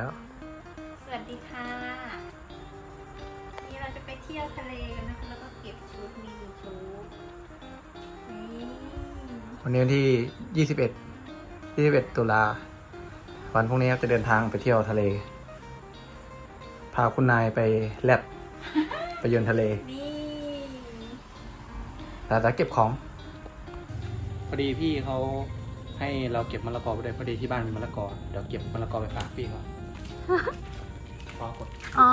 แล้วสวัสดีค่ะ นี่เราจะไปเที่ยวทะเลกันนะคะ แล้วก็เก็บชุดมีชุดนี่วันนี้วันที่ 21 21 ตุลา วันพรุ่งนี้ครับจะเดินทางไปเที่ยวทะเล พาคุณนายไปแลดไปเยือนทะเล นี่แต่จะเก็บของ พอดีพี่เขาให้เราเก็บมะละกอไปด้วยพอดีที่บ้านมีมะละกอ เดี๋ยวเก็บมะละกอไปฝากพี่เขา พอกดอ๋อ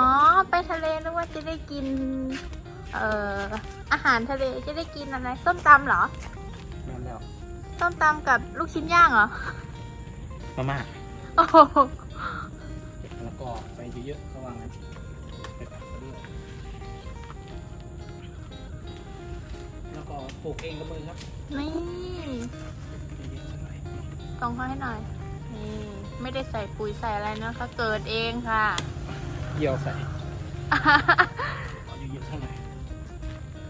ไปทะเลนึกว่าจะได้กิน เอ่อ อาหารทะเลจะได้กินอะไรส้มตำเหรอนั่นแล้วส้มตำกับลูกชิ้นย่างเหรอ มาม่าโอ้โหเก็บมะละกอไปเยอะๆระวังนะไปฝากเขาด้วยมะละกอปลูกเองกับมือครับนี่เยอะๆสักหน่อย ตรงเขาให้หน่อย นี่ ไม่ได้ใส่ปุ๋ยใส่อะไรนะคะ เกิดเองค่ะ เยี่ยวใส่เอาเยอะๆเท่าไหร่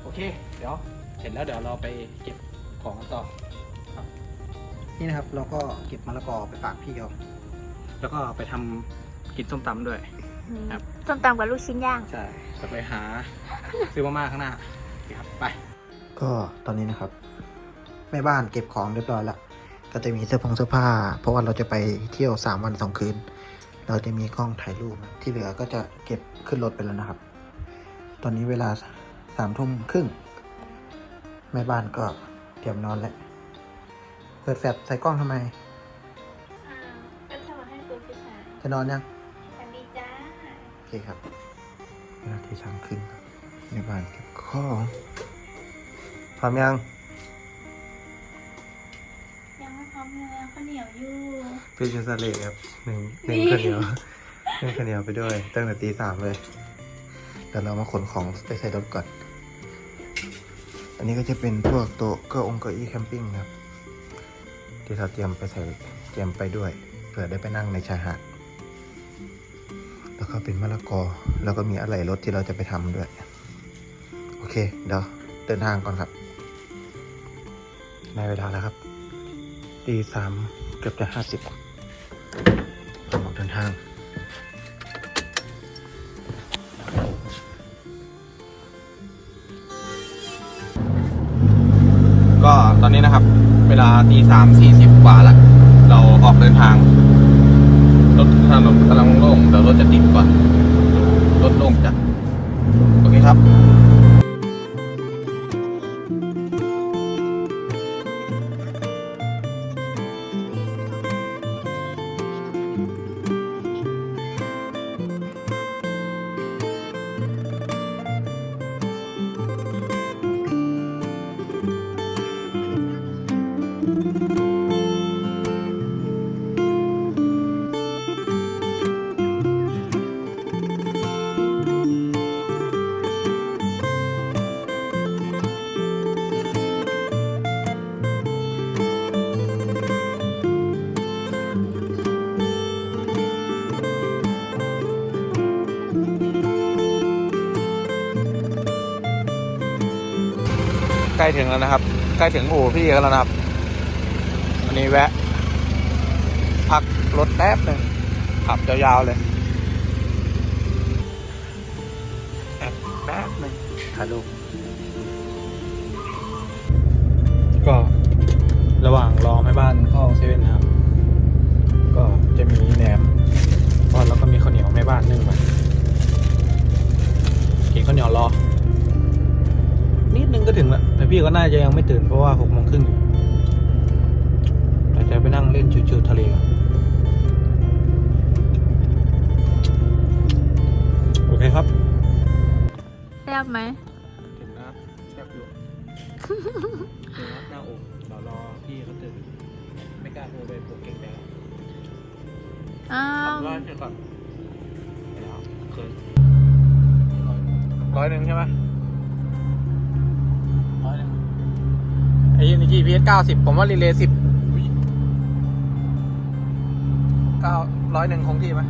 โอเค เดี๋ยว เสร็จแล้วเดี๋ยวเราไปเก็บของกันต่อครับนี่นะครับ เราก็เก็บมะละกอไปฝากพี่เขาแล้วก็ไปทำกินส้มตำด้วย ครับ ส้มตำกับลูกชิ้นย่าง ใช่จะไปหา ซื้อมาม่าข้างหน้าโอเคครับไป ก็ตอนนี้นะครับแม่บ้านเก็บของเรียบร้อยแล้ว ก็จะมีเสื้อผงเสื้อผ้า เพราะว่าเราจะไปเที่ยวสามวันสองคืน เราจะมีกล้องถ่ายรูปนะที่เหลือก็จะเก็บขึ้นรถไปแล้วนะครับ ตอนนี้เวลาสามทุ่มครึ่งแม่บ้านก็เตรียมนอนแล้ว เปิดแฟลชใส่กล้องทำไมอ่าก็จะมาให้คุณผู้ชายจะนอนยังสวัสดีจ้าโอเคครับเวลาที่ช้างขึ้นครับแม่บ้านเก็บของพร้อมยังยัง ข้าวเหนียวอยู่พี่ชูซาเล่ครับหนึ่งหนึ่งนี่ข้าวเหนียวหนึ่งข้าวเหนียวไปด้วย ตั้งแต่ตีสามเลยแต่เรามาขนของไปใส่รถก่อน อันนี้ก็จะเป็นพวกโต๊ะเก็องค์เก้าอี้แคมปิ้งครับที่เราเตรียมไปใส่เตรียมไปด้วยเผื่อได้ไปนั่งในชายหาดแล้วก็เป็นมะละกอ แล้วก็มีอะไหล่รถที่เราจะไปทำด้วย โอเค เดี๋ยวเดินทางก่อนครับในเวลาแล้วครับ ตีสามเกือบจะห้าสิบออกเดินทางก็ตอนนี้นะครับ เวลาตีสามสี่สิบกว่าละเราออกเดินทาง รถถนนกำลังโล่งเดี๋ยวรถจะติดก่อนรถโล่งจัด โอเคครับ ใกล้ถึงแล้วนะครับ ใกล้ถึงอู่พี่เขาแล้วนะครับวันนี้แวะ พักรถแป๊บหนึ่งขับยาวๆเลย ไหมถึงนะครับแซ่บอยู่ถึงแล้วหน้าอกเดี๋ยวรอพี่เขาตื่นไม่กล้าโทรไปปลุกเก่งแล้วอ้าขัวบร้อยเสร็จก่อนไปแล้วเคยร้อยหนึ่งใช่ไหมร้อยหนึ่งไอ้ยี่นี่ GPS เก้าสิบผมว่ารีเลย์สิบเก้าร้อยหนึ่งคงที่ไหม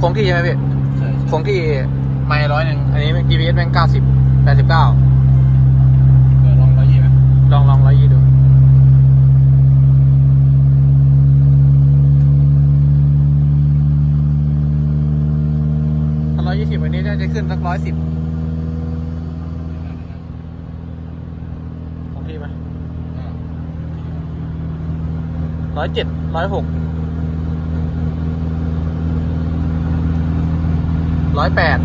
คงที่ใช่ไหมพี่คงที่ไม่ร้อยหนึ่งอันนี้ GPS แม่งเก้าสิบแปดสิบเก้าลองร้อยยี่ไหมลองลองร้อยยี่ดูถ้าร้อยยี่สิบวันนี้น่าจะขึ้นสักร้อยสิบคงที่ไหมร้อยเจ็ดร้อยหก ร้อยแปด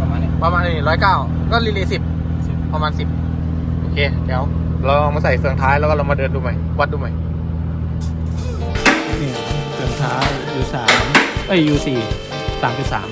ประมาณนี้ประมาณนี้ร้อยเก้าก็รีเลย์สิบประมาณสิบโอเค เดี๋ยว เราเอามาใส่เฟืองท้ายแล้วก็เรามาเดินดูใหม่ วัดดูใหม่นี่เฟืองท้าย U สามเอ้ย U สี่สามจุดสาม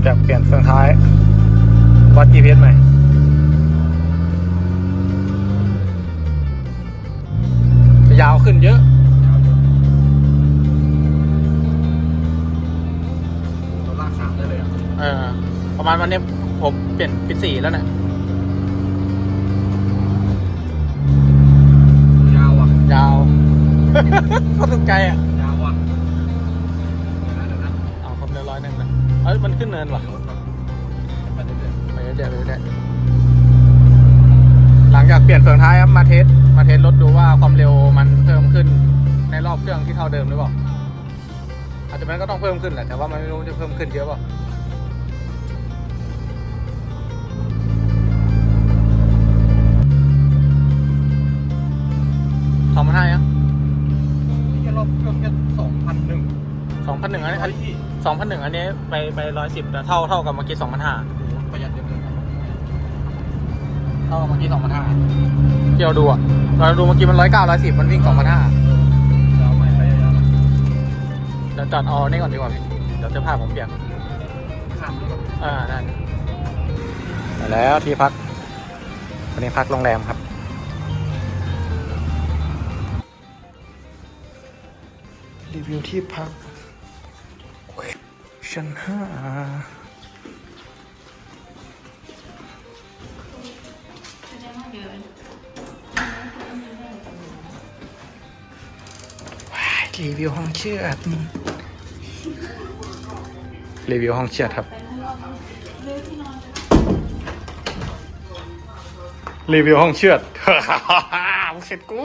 งจากเปลี่ยนเฟืองท้าย วัด GPS ใหม่จะยาวขึ้นเยอะตัวลากสามได้เลยอะเออประมาณวันนี้ผมเปลี่ยนเป็นสีแล้วเนี่ยยาวอะ ยาว ก็ถูกใจอะยาวอะ นะเอ้ยมันขึ้นเนินว่ะไปเรื่อยไปเรื่อยๆไปเรื่อยๆหลังจากเปลี่ยนเฟืองท้ายครับมาเทสมาเทสรถดูว่าความเร็วมันเพิ่มขึ้นในรอบเครื่องที่เท่าเดิมหรือเปล่าอาจจะมันก็ต้องเพิ่มขึ้นแหละแต่ว่ามันไม่รู้จะเพิ่มขึ้นเยอะเปล่าสองพันห้ายังๆนี่แค่รอบเครื่องแค่สองพันหนึ่งสองพันหนึ่งอันนี้ร้อยที่ สองพันหนึ่งอันนี้ไปไปร้อยสิบแต่เท่าเท่ากับเมื่อกี้สองพันห้าประหยัดเยอะเลยครับเท่ากับเมื่อกี้สองพันห้าที่เราดูอะเราดูเมื่อกี้มันร้อยเก้าร้อยสิบมันวิ่งสองพันห้ายาวใหม่ไปยาวเดี๋ยวจอดเอานี่ก่อนดีกว่าพี่เดี๋ยวเสื้อผ้าผมเปียกข้ามเลยครับอ่าได้ไปแล้วที่พักวันนี้พักโรงแรมครับรีวิวที่พัก ชั้นห้าว้ายรีวิวห้องเชือดรีวิวห้องเชือดครับ รีวิวห้องเชือดมึงเสร็จกู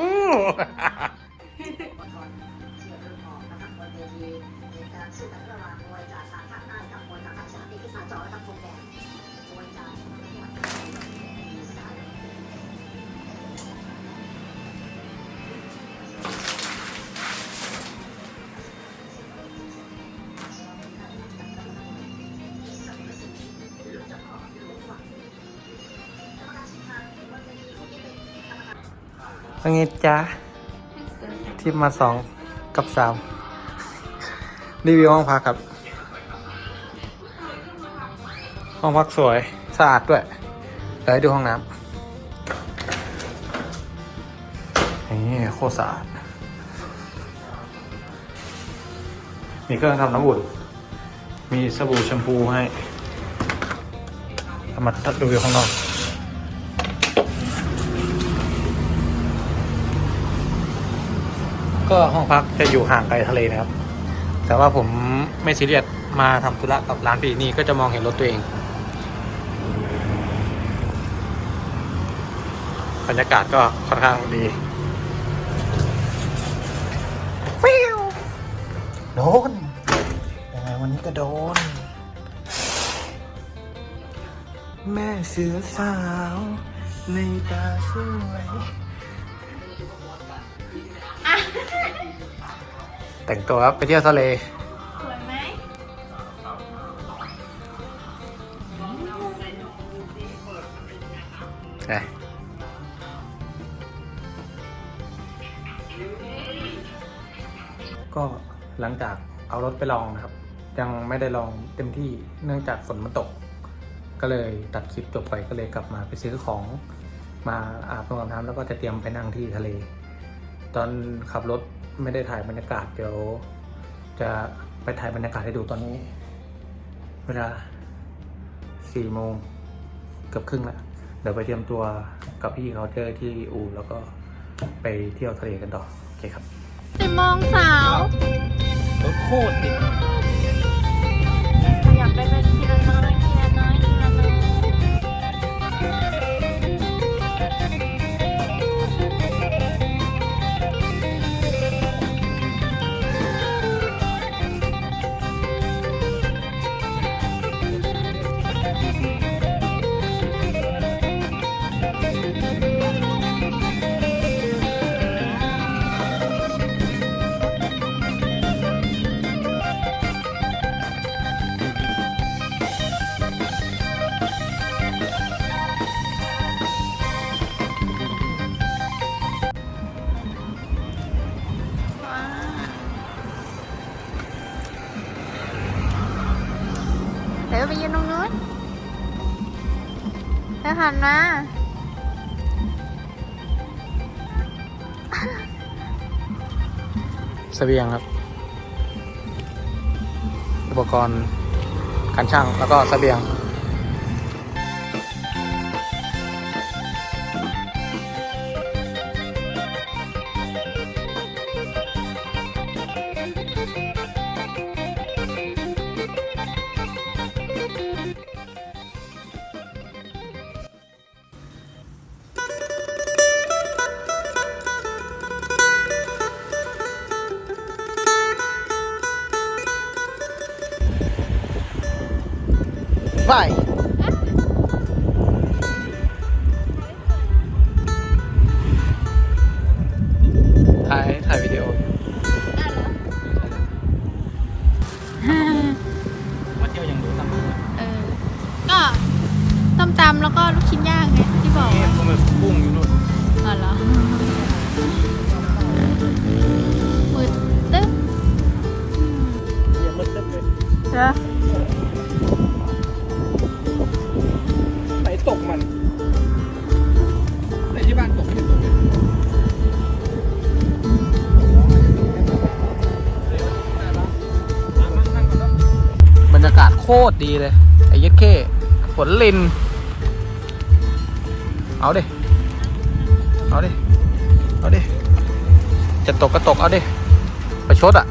เป็นไงจ๊ะที่มาสองกับสามรีวิวห้องพักครับ ห้องพักสวย สะอาดด้วยเดี๋ยวให้ดูห้องน้ำนี่โคตรสะอาด มีเครื่องทำน้ำอุ่น มีสบู่แชมพูให้เอามาดูวิวข้างนอก ก็ห้องพักจะอยู่ห่างไกลทะเลนะครับ แต่ว่าผมไม่ซีเรียสมาทำธุระกับร้านปีนี่ก็จะมองเห็นรถตัวเอง บรรยากาศก็ค่อนข้างดีฟิวโดนยังไงวันนี้ก็โดน แม่เสือสาว ในตาสวย แต่งตัวครับไปเที่ยวทะเลสวยไหมไงก็หลังจากเอารถไปลองนะครับ ยังไม่ได้ลองเต็มที่เนื่องจากฝนมันตก ก็เลยตัดคลิปจบไปก็เลยกลับมาไปซื้อของมาอาบน้ำอาบน้ำแล้วก็จะเตรียมไปนั่งที่ทะเล ตอนขับรถ ไม่ได้ถ่ายบรรยากาศเดี๋ยวจะไปถ่ายบรรยากาศให้ดูตอนนี้ เวลาสี่โมงเกือบครึ่งแล้วเดี๋ยวไปเตรียมตัวกับพี่เขาเจอที่อู่แล้วก็ไปเที่ยวทะเลกันต่อโอเคครับสิบโมงสาวรถโคตรติดขยับไปเป็นทีละน้อยทีละน้อย หันมาเสบียงครับ อุปกรณ์การช่างแล้วก็เสบียง เหรอไหนตกมันไหนที่บ้านตกไม่เห็นตกเลยบรรยากาศโคตรดีเลย ไอ้เย็ดเข้ฝนลิน เอาดิ เอาดิ เอาดิ จะตกก็ตก เอาดิ ประชดอะ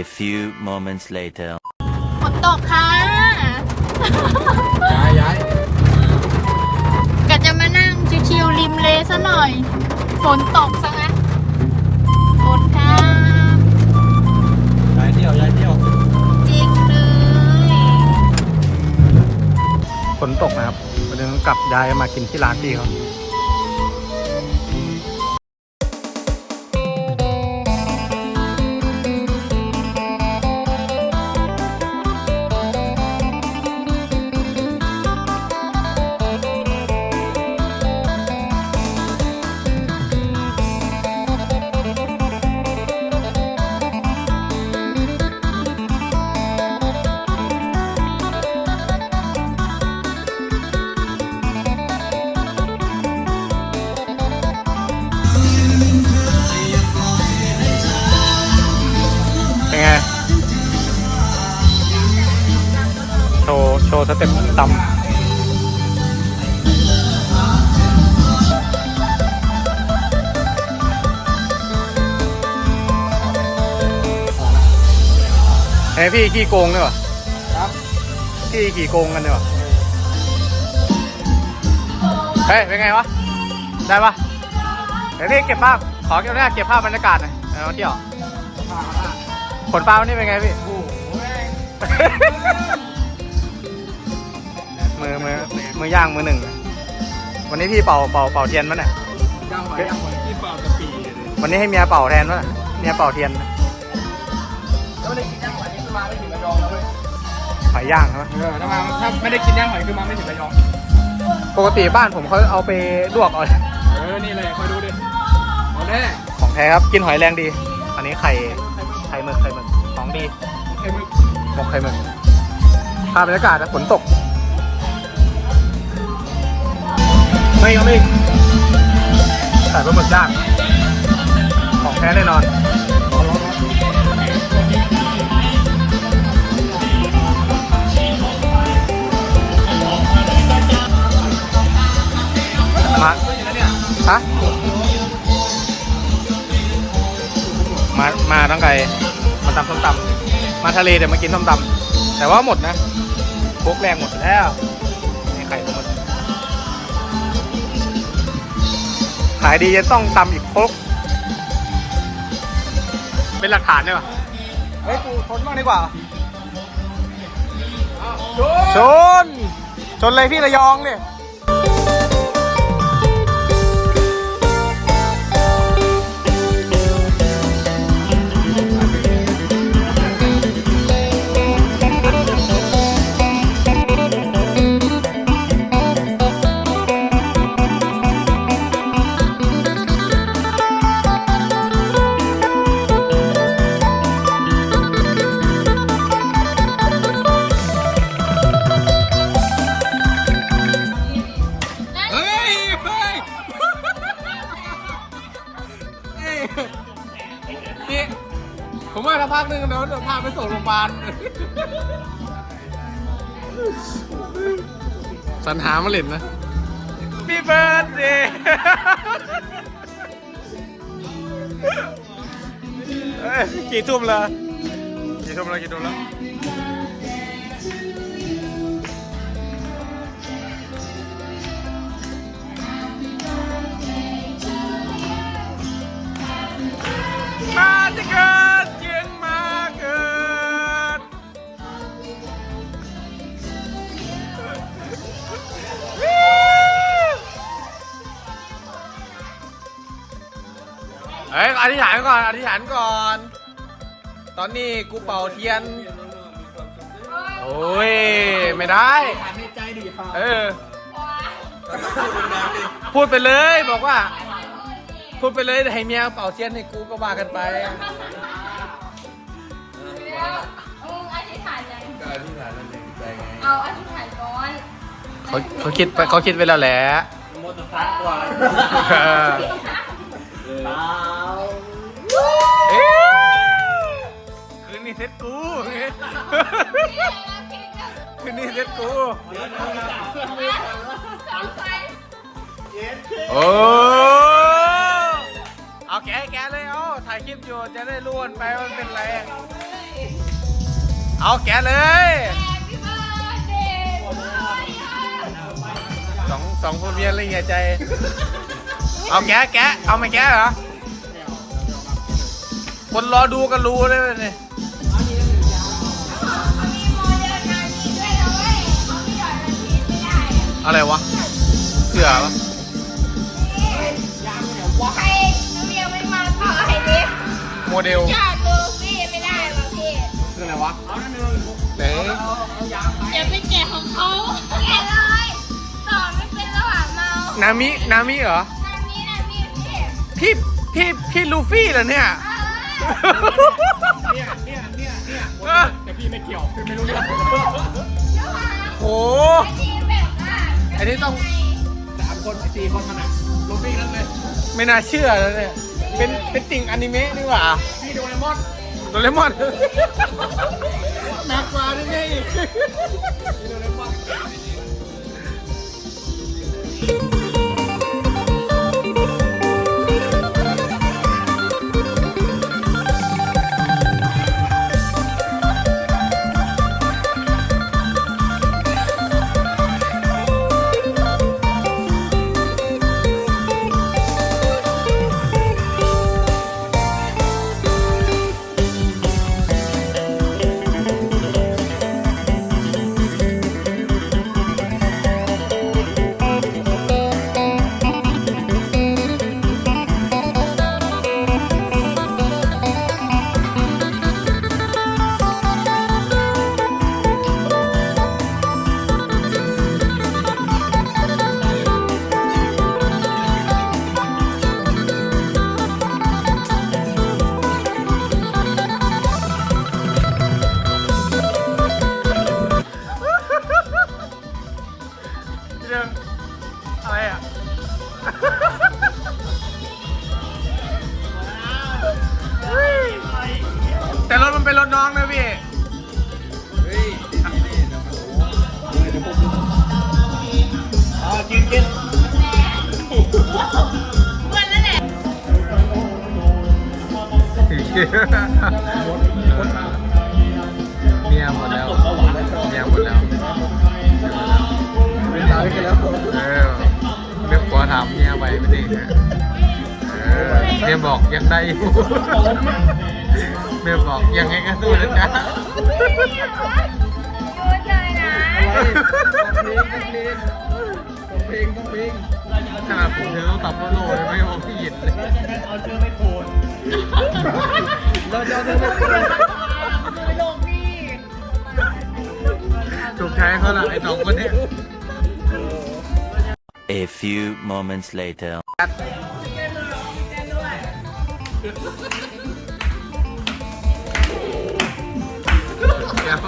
A few moments later. ฝนตกค่ะย้ายย้ายกะจะมานั่งชิวๆริมเลซะหน่อย ฝนตกซะงั้นฝนค่ะย้ายเที่ยวย้ายเที่ยวจริงเลยฝนตกนะครับวันนี้ต้องกลับย้ายมากินที่ร้านพี่เขา สเต็ปตำเฮ้ยพี่ขี้โกงด้วยวะครับพี่ขี่โกงกันด้วยวะเฮ้ย เป็นไงวะ ได้ปะเดี๋ยวพี่เก็บภาพ ขอเก็บหน้าเก็บภาพบรรยากาศหน่อยเดี๋ยวมาเที่ยวผลปลาวันนี้เป็นไงพี่ มือมือย่างมือหนึ่ง วันนี้พี่เป่าเป่าเป่าเทียนมั้ยเนี่ยย่างหอยย่างหอยที่เปล่าตะปีเลยวันนี้ให้เมียเป่าแทนมั้ยเมียเป่าเทียนแล้วไม่ได้กินย่างหอยนี่คือมาไม่ถึงระยองแล้วเว้ยหอยย่างใช่ไหมเออถ้ามาถ้าไม่ได้กินย่างหอยคือมาไม่ถึงระยอง ปกติบ้านผมเขาเอาไปลวกเอาเออ นี่เลยคอยดูดิเอาแน่ของแท้ครับ กินหอยแรงดี อันนี้ไข่ ไข่หมึก ไข่หมึก ของดีไอ้มึกหมกไข่หมึกภาพบรรยากาศนะฝนตก ไม่เอาไม่ใส่ปลาหมึกย่างของแท้แน่นอนมาฮะมา มาตั้งไกลมาตำส้มตำมาทะเลเดี๋ยวมากินส้มตำแต่ว่าหมดนะพกแรงหมดแล้ว ขายดีจะต้องตำอีกครกเป็นหลักฐานได้ปะเฮ้ยกูชนบ้างดีกว่าชนชนเลยพี่ระยองเนี่ย มาเล่นนะพี่เบิร์ดเดย์กี่ทุ่มแล้วกี่ทุ่มแล้วกี่ทุ่มแล้วมาจะเกิด เฮ้ยอธิษฐานก่อนอธิษฐานก่อน ตอนนี้กูเป่าเทียน โอ้ยไม่ได้เออ พูดไปเลยบอกว่า พูดไปเลยให้เมียเป่าเทียนให้กูก็ว่ากันไป มึงอธิษฐานยังเอาอธิษฐานก่อนเขาเขาคิดไปเขาคิดไปแล้วแหละเออเอ๊ะ คืนนี้เซ็ตกู คืนนี้เซ็ตกู โอ้ เอาแกะแกะเลยเอาถ่ายคลิปอยู่จะได้รู้กันไปว่ามันเป็นอะไร เอาแกะเลยสองสองคนเมียอะไรเงี้ยใจ เอาแกะแกะเอาไม่แกะเหรอ คนรอดูก็รู้เลยเนี่ยอะไรวะเสือวะใครน้องเมียไม่มาต่อให้ดิโมเดลจอดดูพี่ไม่ได้ว่ะพี่คืออะไรวะไหนอย่าไปแกะของเขาแกะเลยต่อไม่เป็นระหว่างเมานามินามิเหรอ นามีนามีพี่พี่ พี่ พี่ลูฟี่เหรอเนี่ย เนี่ยเนี่ยเนี่ยเนี่ยเออแต่พี่ไม่เกี่ยวพี่ไม่รู้เรื่องโหทีแบบว่าอันนี้ต้อง สามคนสี่คนมันอะลูฟี่นั่นเลยไม่น่าเชื่อเลยเนี่ย เป็น เป็นติ่งอนิเมะนี่หว่าพี่โดเรมอนโดเรมอน หนักกว่านี่ไงอีกโดเรมอน ทีนึงอะไรอะ แต่รถมันเป็นรถน้องนะพี่อ่กินกินเมียหมดแล้วาวอีกแล้วเออเรียกขอถามเนียไปไม่ได้เนี่ยเออเบอกยังได้อยู่เมียบอกยังไงก็สู้นะจ๊ะเพลงต้องเพลงขนาดผมเธอต้องตับโลเลยไม่ยอมพี่หยิบเลยเราจะเอาเชือกไปโผล่เราจะเอาเชือกไปโคนถูกใช้เขาละไอ้สองคนเนี้ย A few moments later. เดี๋ยว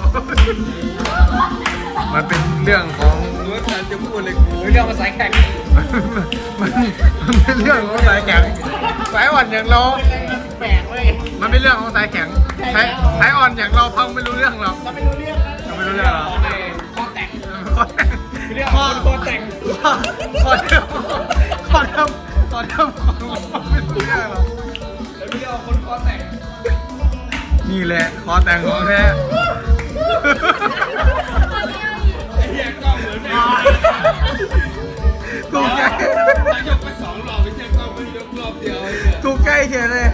มันเป็นเรื่องของรู้ทันจะพูดเลยกูเรื่องมาสายแข็งมันมันเป็นเรื่องของสายแข็ง สายอ่อนอย่างเรา แปลกเว้ยมันเป็นเรื่องของสายแข็ง สายสายอ่อนอย่างเราพังไม่รู้เรื่องหรอกเราไม่รู้เรื่องเราไม่รู้เรื่องหรอกข้อแต่งข้อแต่ง เรื่องของข้อแต่งขอเดิมข้อเดิมข้อเดิมของเราไม่รู้เรื่องหรอกแล้วไม่เรียกว่าคนข้อแต่งนี่แหละคอแต่งของแท้ถูกใจยกไปสองรอบไม่ใช่กล้องไม่ยกรอบเดียวถูกใจเฉยเลย